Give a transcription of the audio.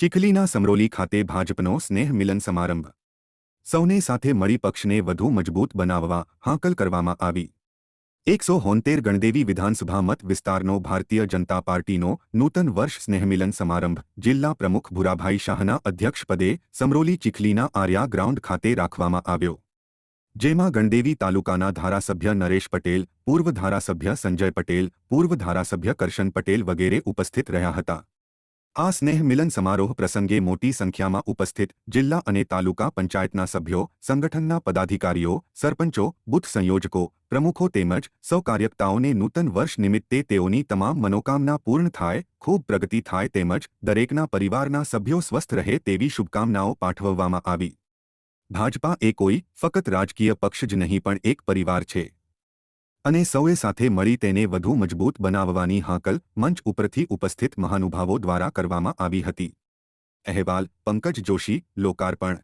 ચીખલીના સમરોલી ખાતે ભાજપનો સ્નેહ મિલન સમારંભ. સૌને સાથે મળી પક્ષને વધુ મજબૂત બનાવવા હાંકલ કરવામાં આવી. એકસો હોંતેર ગણદેવી વિધાનસભા મત વિસ્તારનો ભારતીય જનતા પાર્ટીનો નૂતન વર્ષ સ્નેહમિલન સમારંભ જિલ્લા પ્રમુખ ભુરાભાઈ શાહના અધ્યક્ષપદે સમરોલી ચીખલીના આર્યા ગ્રાઉન્ડ ખાતે રાખવામાં આવ્યો. જેમાં ગણદેવી તાલુકાના ધારાસભ્ય નરેશ પટેલ, પૂર્વ ધારાસભ્ય સંજય પટેલ, પૂર્વ ધારાસભ્ય કરશન પટેલ વગેરે ઉપસ્થિત રહ્યા હતા. આ સ્નેહ મિલન સમારોહ પ્રસંગે મોટી સંખ્યામાં ઉપસ્થિત જિલ્લા અને તાલુકા પંચાયતના સભ્યો, સંગઠનના પદાધિકારીઓ, સરપંચો, બુથ સંયોજકો, પ્રમુખો તેમજ સૌ કાર્યકર્તાઓને નૂતન વર્ષ નિમિત્તે તેઓની તમામ મનોકામના પૂર્ણ થાય, ખૂબ પ્રગતિ થાય તેમજ દરેકના પરિવારના સભ્યો સ્વસ્થ રહે તેવી શુભકામનાઓ પાઠવવામાં આવી. ભાજપા એ કોઈ ફક્ત રાજકીય પક્ષ જ નહીં પણ એક પરિવાર છે. અને સૌએ સાથે મળી તેને વધુ મજબૂત બનાવવાની હાંકલ મંચ ઉપરથી ઉપસ્થિત મહાનુભાવો દ્વારા કરવામાં આવી હતી. અહેવાલ, પંકજ જોશી, લોકાર્પણ